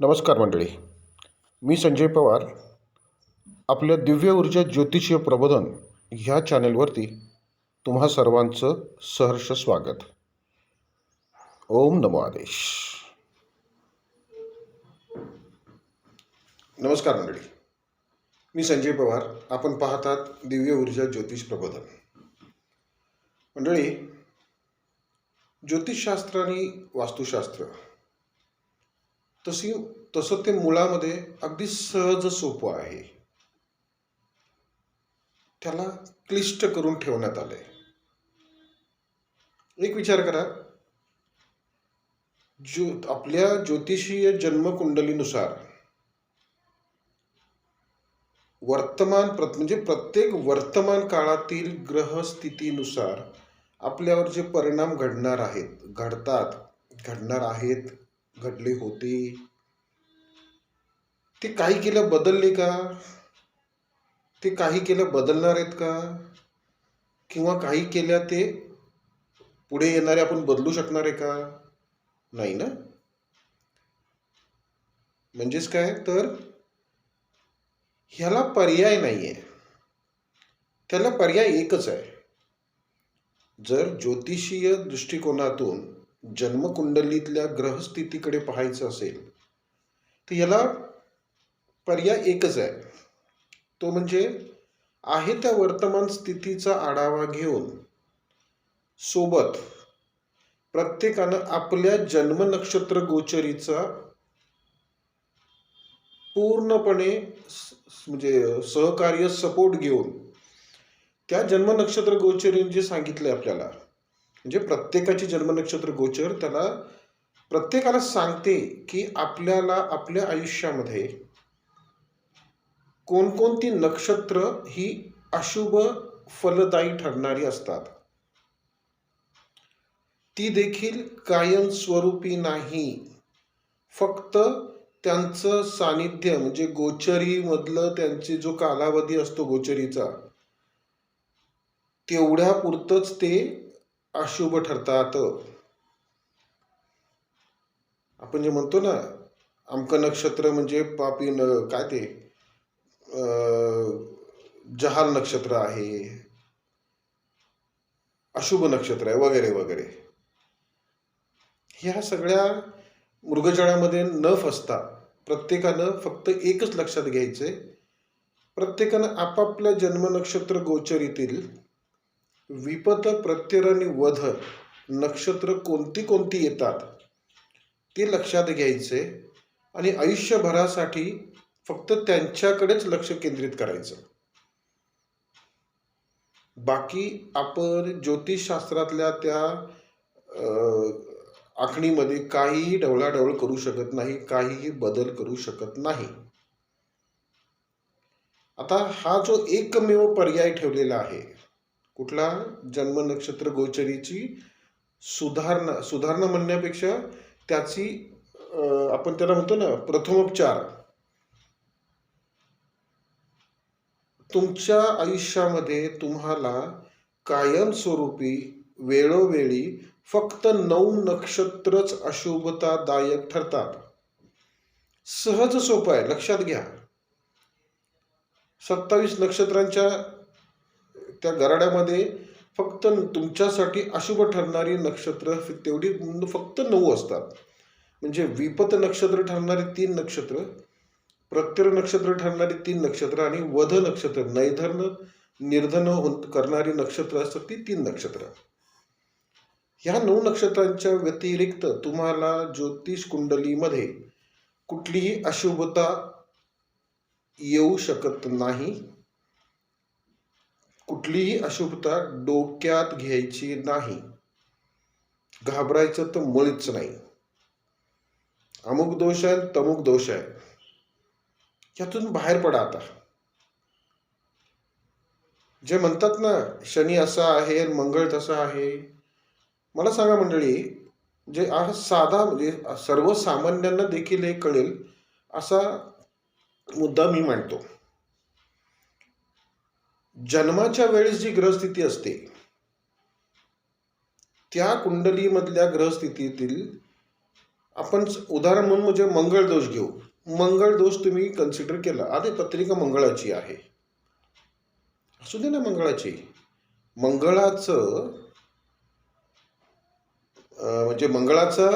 नमस्कार मंडळी. मी संजय पवार. आपल्या दिव्य ऊर्जा ज्योतिषीय प्रबोधन ह्या चॅनेलवरती तुम्हा सर्वांचं सहर्ष स्वागत. ओम नमो आदेश. नमस्कार मंडळी. मी संजय पवार. आपण पाहतात दिव्य ऊर्जा ज्योतिष प्रबोधन. मंडळी ज्योतिषशास्त्र आणि वास्तुशास्त्र तशी तसं ते मुळामध्ये अगदी सहज सोपं आहे. त्याला क्लिष्ट करून ठेवण्यात आलंय. एक विचार करा. ज्यो आपल्या ज्योतिषीय जन्मकुंडलीनुसार वर्तमान प्र म्हणजे प्रत्येक वर्तमान काळातील ग्रहस्थितीनुसार आपल्यावर जे परिणाम घडणार आहेत घडतात घडणार आहेत घडले होते. ते काही केलं बदलले का? ते काही केलं बदलणार आहेत का? किंवा काही केल्या ते पुढे येणारे आपण बदलू शकणार आहे का? नाही ना? म्हणजेच काय? तर ह्याला पर्याय नाही आहे त्याला पर्याय एकच आहे. जर ज्योतिषीय दृष्टिकोनातून जन्मकुंडलीतल्या ग्रहस्थितीकडे पाहायचं असेल तर याला पर्याय एकच आहे. तो म्हणजे आहे त्या वर्तमान स्थितीचा आढावा घेऊन सोबत प्रत्येकानं आपल्या जन्मनक्षत्र गोचरीचा पूर्णपणे म्हणजे सहकार्य सपोर्ट घेऊन त्या जन्मनक्षत्र गोचरीने जे सांगितलंय आपल्याला. म्हणजे प्रत्येकाची जन्मनक्षत्र गोचर त्याला प्रत्येकाला सांगते की आपल्याला आपल्या आयुष्यामध्ये कोणकोणती नक्षत्र ही अशुभ फलदायी ठरणारी असतात. ती देखील कायमस्वरूपी नाही. फक्त त्यांचं सानिध्य म्हणजे गोचरीमधलं त्यांचे जो कालावधी असतो गोचरीचा तेवढ्या पुरतच ते अशुभ ठरतात. आपण जे म्हणतो ना आमकं नक्षत्र म्हणजे पापी न काय ते? अं, जहाल नक्षत्र आहे. अशुभ नक्षत्र आहे वगैरे वगैरे. ह्या सगळ्या मृगजळामध्ये न फसता प्रत्येकानं फक्त एकच लक्षात घ्यायचं आहे प्रत्येकानं आपापल्या जन्मनक्षत्र गोचरीतील विपत प्रत्यय आणि वध नक्षत्र कोणती कोणती येतात? ते लक्षात घ्यायचे आणि आयुष्यभरासाठी फक्त त्यांच्याकडेच लक्ष केंद्रित करायचं. बाकी आपण ज्योतिषशास्त्रातल्या त्या आखणीमध्ये काहीही ढवळाढवळ करू शकत नाही काहीही बदल करू शकत नाही. आता हा जो एकमेव पर्याय ठेवलेला आहे कुठला जन्म नक्षत्र गोचरीची सुधारणा सुधारणा म्हणण्यापेक्षा त्याची आपण त्याला म्हणतो ना प्रथमोपचार. तुमच्या आयुष्यामध्ये तुम्हाला कायमस्वरूपी वेळोवेळी फक्त नऊ नक्षत्रच अशुभतादायक ठरतात. सहज सोपं आहे लक्षात घ्या. सत्तावीस नक्षत्रांच्या त्या गराड्यामध्ये फक्त तुमच्यासाठी अशुभ ठरणारी नक्षत्र तेवढी फक्त नऊ असतात. म्हणजे विपत नक्षत्र ठरणारी तीन नक्षत्र प्रत्यय नक्षत्र ठरणारी तीन नक्षत्र आणि वध नक्षत्र नैधर्न निर्धन करणारी नक्षत्र असतात ती तीन नक्षत्र. ह्या नऊ नक्षत्रांच्या व्यतिरिक्त तुम्हाला ज्योतिष कुंडलीमध्ये कुठलीही अशुभता येऊ शकत नाही. कुठलीही अशुभता डोक्यात घ्यायची नाही. घाबरायचं तर मुळीच नाही. अमुक दोष आहे तमुक दोष आहे यातून बाहेर पडा आता. जे म्हणतात ना शनी असा आहे मंगळ तसा आहे. मला सांगा मंडळी जे साधा म्हणजे सर्वसामान्यांना देखील हे कळेल असा मुद्दा मी मांडतो. जन्माच्या वेळेस जी ग्रहस्थिती असते त्या कुंडलीमधल्या ग्रहस्थितीतील आपण उदाहरण म्हणून म्हणजे मंगळ दोष घेऊ. मंगळ दोष तुम्ही कन्सिडर केला. आधी पत्रिका मंगळाची आहे. असू दे ना मंगळाची. मंगळाचं म्हणजे मंगळाचा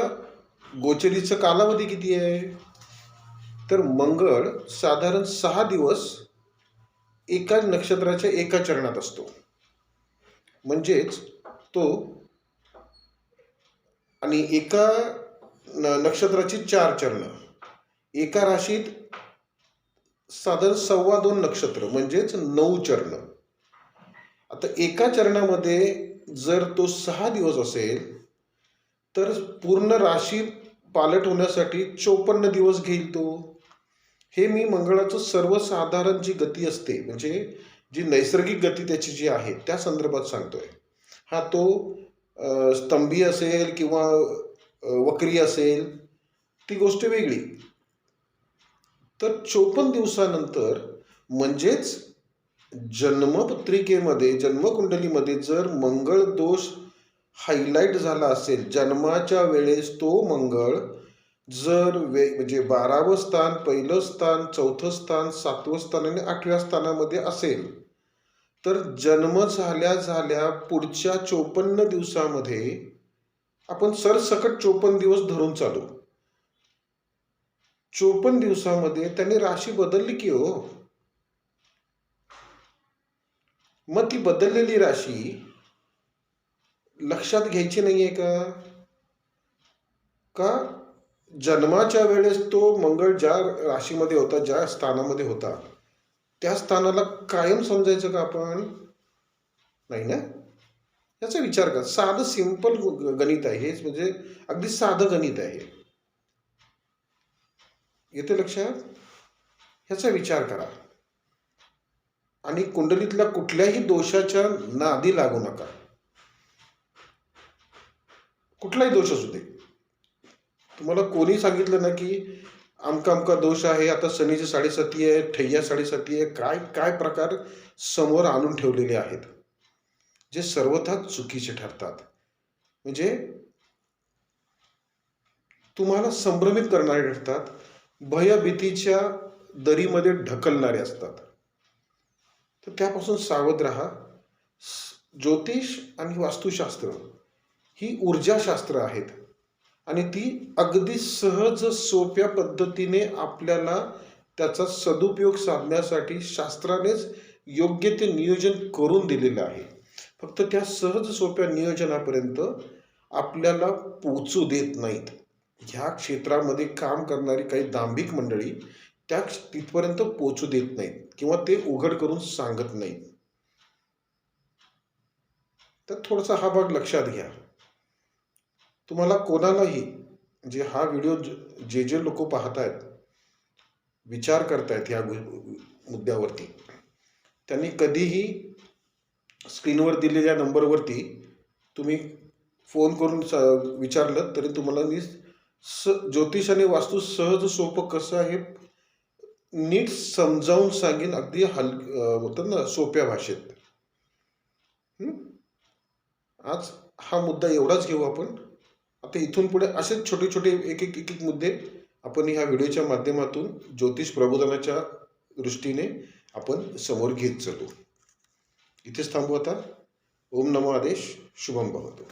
गोचरीचा कालावधी किती आहे? तर मंगळ साधारण सहा दिवस एका नक्षत्राच्या एका चरणात असतो. म्हणजेच तो आणि एका न नक्षत्राची चार चरण. एका राशीत साधारण सव्वा दोन नक्षत्र म्हणजेच नऊ चरण. आता एका चरणामध्ये जर तो सहा दिवस असेल तर पूर्ण राशी पालट होण्यासाठी चोपन्न दिवस घेईल तो. हे मी मंगळाचं सर्वसाधारण जी गती असते म्हणजे जी नैसर्गिक गती त्याची जी आहे त्या संदर्भात सांगतोय. हा तो स्तंभी असेल किंवा वक्री असेल ती गोष्ट वेगळी. तर चोपन्न दिवसानंतर म्हणजेच जन्मपत्रिकेमध्ये जन्मकुंडलीमध्ये जर मंगळ दोष हायलाईट झाला असेल जन्माच्या वेळेस तो मंगळ जर वे म्हणजे बारावं स्थान पहिलं स्थान चौथं स्थान सातवं स्थान आणि आठव्या स्थानामध्ये असेल तर जन्म झाल्या झाल्या पुढच्या चोपन्न दिवसामध्ये आपण सरसकट चोपन्न दिवस धरून चालू. चोपन्न दिवसामध्ये त्यांनी राशी बदलली की हो. मग ती बदललेली राशी लक्षात घ्यायची नाहीये का? का? जन्माच्या वेळेस तो मंगळ ज्या राशीमध्ये होता ज्या स्थानामध्ये होता त्या स्थानाला कायम समजायचं का आपण? नाही ना? याचा विचार करा. साधं सिंपल गणित आहे. हेच म्हणजे अगदी साधं गणित आहे. येते लक्षात? ह्याचा विचार करा. आणि कुंडलीतल्या कुठल्याही दोषाच्या नादी लागू नका. कुठलाही दोष असू दे. तुम्हाला कोणी सांगितलं ना की आमका आमका दोष आहे आता सनीची साडेसाती आहे ठय्या साडेसाती आहे काय काय प्रकार समोर आणून ठेवलेले आहेत? जे सर्वथा चुकीचे ठरतात. म्हणजे तुम्हाला संभ्रमित करणारे ठरतात भयभीतीच्या दरीमध्ये ढकलणारे असतात. तर त्यापासून सावध राहा. ज्योतिष आणि वास्तुशास्त्र ही ऊर्जाशास्त्र आहेत. आणि ती अगदी सहज सोप्या पद्धतीने आपल्याला त्याचा सदुपयोग साधण्यासाठी शास्त्रानेच योग्य ते नियोजन करून दिलेलं आहे. फक्त त्या सहज सोप्या नियोजनापर्यंत आपल्याला पोचू देत नाहीत. ह्या क्षेत्रामध्ये काम करणारी काही दांभिक मंडळी त्या तिथपर्यंत पोचू देत नाहीत किंवा ते उघड करून सांगत नाहीत. तर थोडासा हा भाग लक्षात घ्या. तुम्हाला कोणालाही जे हा व्हिडिओ ज- जे जे लोक पाहत आहेत विचार करतायत ह्या मुद्द्यावरती त्यांनी कधीही स्क्रीनवर दिलेल्या नंबरवरती तुम्ही फोन करून स विचारलं तरी तुम्हाला मी स ज्योतिष आणि वास्तू सहज सोपं कसं आहे नीट समजावून सांगेन अगदी हल होतं ना सोप्या भाषेत. आज हा मुद्दा एवढाच घेऊ आपण. आता इथून पुढे असेच छोटे छोटे एक एक एक एक मुद्दे आपण ह्या व्हिडिओच्या माध्यमातून ज्योतिष प्रबोधनाच्या दृष्टीने आपण समोर घेत चालू. इथेच थांबू आता. ओम नमो आदेश. शुभम भवतो.